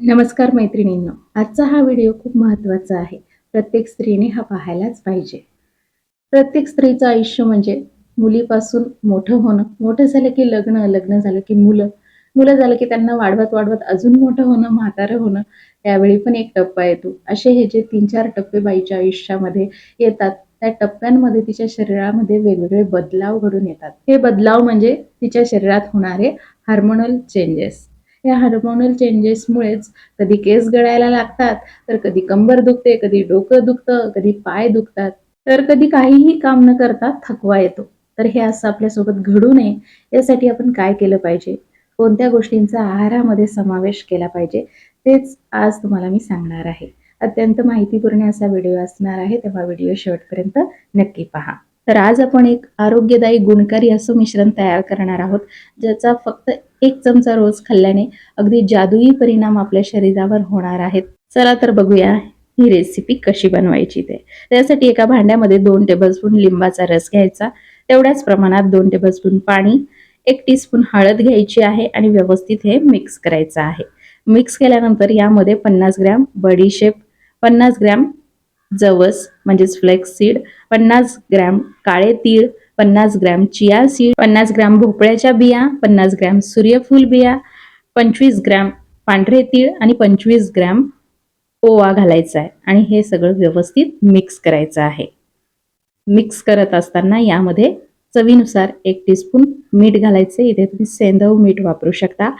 नमस्कार मैत्रिणींनो. आजचा हा व्हिडिओ खूप महत्त्वाचा आहे. प्रत्येक स्त्रीने हा पाहायलाच पाहिजे. प्रत्येक स्त्रीचं आयुष्य म्हणजे मुलीपासून मोठं होणं. मोठं झालं की लग्न लग्न झालं की मुलं. मुलं झालं की त्यांना वाढवत वाढवत अजून मोठं होणं म्हातारं होणं त्यावेळी पण एक टप्पा येतो. असे हे जे तीन चार टप्पे बाईच्या आयुष्यामध्ये येतात त्या टप्प्यांमध्ये तिच्या शरीरामध्ये वेगवेगळे बदलाव घडून येतात. हे बदलाव म्हणजे तिच्या शरीरात होणारे हार्मोनल चेंजेस या हार्मोनल चेंजेसमुळेच कधी केस गळायला लागतात तर कधी कंबर दुखते कधी डोकं दुखतं कधी पाय दुखतात. तर कधी काहीही काम न करता थकवा येतो. तर हे असं आपल्यासोबत घडू नये यासाठी आपण काय केलं पाहिजे? कोणत्या गोष्टींचा आहारामध्ये समावेश केला पाहिजे? तेच आज तुम्हाला मी सांगणार आहे. अत्यंत माहितीपूर्ण असा व्हिडिओ असणार आहे तेव्हा व्हिडिओ शेवटपर्यंत नक्की पहा. तर आज आपण एक आरोग्यदायी गुणकारी असं मिश्रण तयार करणार आहोत ज्याचा फक्त एक चमचा रोज खाल्ल्याने अगदी जादुई परिणाम आपल्या शरीरावर होणार आहेत. चला तर बघूया ही रेसिपी कशी बनवायची ते. त्यासाठी एका भांड्यामध्ये दोन टेबलस्पून लिंबाचा रस घ्यायचा. तेवढ्याच प्रमाणात दोन टेबलस्पून पाणी एक टीस्पून हळद घ्यायची आहे आणि व्यवस्थित हे मिक्स करायचं आहे. मिक्स केल्यानंतर यामध्ये पन्नास ग्रॅम बडीशेप पन्नास ग्रॅम जवस म्हणजेच फ्लेक्स सीड पन्नास ग्रॅम काळे तीळ पन्नास ग्रॅम चिया सीड पन्नास ग्रॅम भोपळ्याच्या बिया पन्नास ग्रॅम सूर्यफूल बिया पंचवीस ग्रॅम पांढरे तीळ आणि पंचवीस ग्रॅम ओवा घालायचा आहे. आणि हे सगळं व्यवस्थित मिक्स करायचं आहे. मिक्स करत असताना यामध्ये चवीनुसार एक टीस्पून मीठ घालायचे इथे तुम्ही सेंधव मीठ वापरू शकता.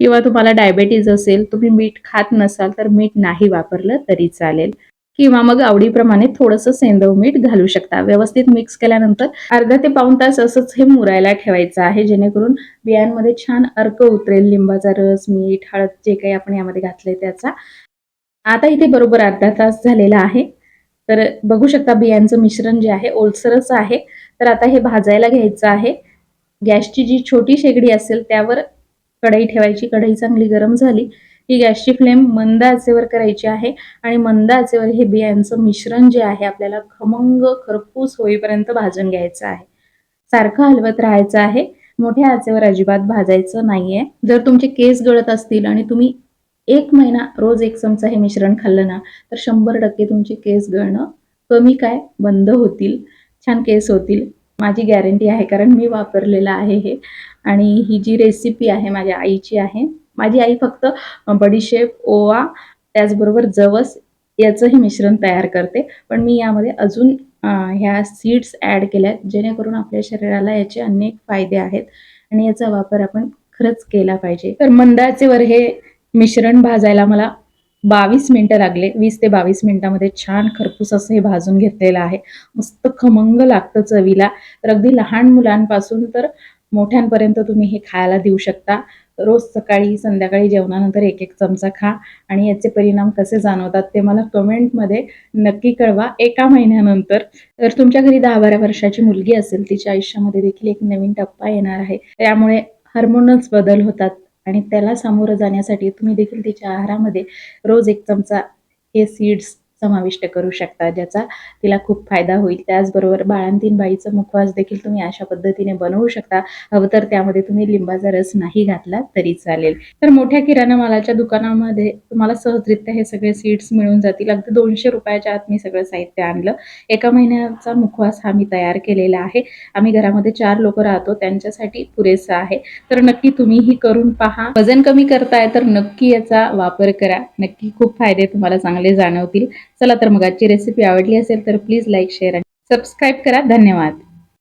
किंवा तुम्हाला डायबेटीज असेल तुम्ही मीठ खात नसाल तर मीठ नाही वापरलं तरी चालेल. किंवा मग आवडीप्रमाणे थोडंसं सेंदव मीठ घालू शकता. व्यवस्थित मिक्स केल्यानंतर अर्धा ते पाऊन तास असंच हे मुरायला ठेवायचं आहे. जेणेकरून बियांमध्ये छान अर्क उतरेल. लिंबाचा रस मीठ हळद जे काही आपण यामध्ये घातलंय त्याचा. आता इथे बरोबर अर्धा तास झालेला आहे. तर बघू शकता बियांचं मिश्रण जे आहे ओलसरच आहे. तर आता हे भाजायला घ्यायचं आहे. गॅसची जी छोटी शेगडी असेल त्यावर कढई ठेवायची. कढई चांगली गरम झाली. ही गॅसची फ्लेम मंद आचेवर करायची आहे आणि मंद आचेवर हे बियांचं मिश्रण जे आहे आपल्याला खमंग खरपूस होईपर्यंत भाजून घ्यायचं आहे. सारखं हलवत राहायचं आहे. मोठ्या आचेवर अजिबात भाजायचं नाहीये. जर तुमचे केस गळत असतील आणि तुम्ही एक महिना रोज एक चमचा हे मिश्रण खाल्लं ना तर शंभर टक्के तुमचे केस गळणं कमी काय? बंद होतील. छान केस होतील. माझी गॅरंटी आहे कारण मी वापरलेलं आहे हे. आणि ही जी रेसिपी आहे माझ्या आईची आहे माझी आई फक्त बडीशेप ओवा त्याचबरोबर जवस याचंही मिश्रण तयार करते. पण मी यामध्ये अजून ह्या सीड्स ॲड केल्यात जेणेकरून आपल्या शरीराला याचे अनेक फायदे आहेत आणि याचा वापर आपण खरंच केला पाहिजे. तर मंदाचेवर हे मिश्रण भाजायला मला बावीस मिनटं लागले. वीस ते बावीस मिनटामध्ये छान खरपूस असं हे भाजून घेतलेलं आहे. मस्त खमंग लागतं चवीला. तर अगदी लहान मुलांपासून तर मोठ्यांपर्यंत तुम्ही हे खायला देऊ शकता. रोज सकाळी संध्याकाळी जेवणानंतर एक एक चमचा खा आणि याचे परिणाम कसे जाणवतात ते मला कमेंटमध्ये नक्की कळवा. एका महिन्यानंतर तर तुमच्या घरी दहा बारा वर्षाची मुलगी असेल तिच्या आयुष्यामध्ये देखील एक नवीन टप्पा येणार आहे. त्यामुळे हार्मोनल्स बदल होतात आणि त्याला सामोरं जाण्यासाठी तुम्ही देखील तिच्या आहारामध्ये रोज एक चमचा हे सीड्स समाविष्ट करू शकता ज्याचा तिला खूप फायदा होईल. त्याचबरोबर बाळंतीन बाईचं मुखवास देखील तुम्ही अशा पद्धतीने बनवू शकता. हवं तर त्यामध्ये तुम्ही लिंबाचा रस नाही घातला तरी चालेल. तर मोठ्या किराणा मालाच्या दुकानामध्ये तुम्हाला सहजरित्या हे सगळे सीड्स मिळून जातील. अगदी दोनशे रुपयाच्या आत मी सगळं साहित्य आणलं. एका महिन्याचा मुखवास हा मी तयार केलेला आहे. आम्ही घरामध्ये चार लोक राहतो त्यांच्यासाठी पुरेसा आहे. तर नक्की तुम्हीही करून पहा. वजन कमी करताय तर नक्की याचा वापर करा. नक्की खूप फायदे तुम्हाला चांगले जाणवतील. चला तर मग आजची रेसिपी आवडली असेल तर प्लीज लाईक शेअर आणि सबस्क्राईब करा. धन्यवाद.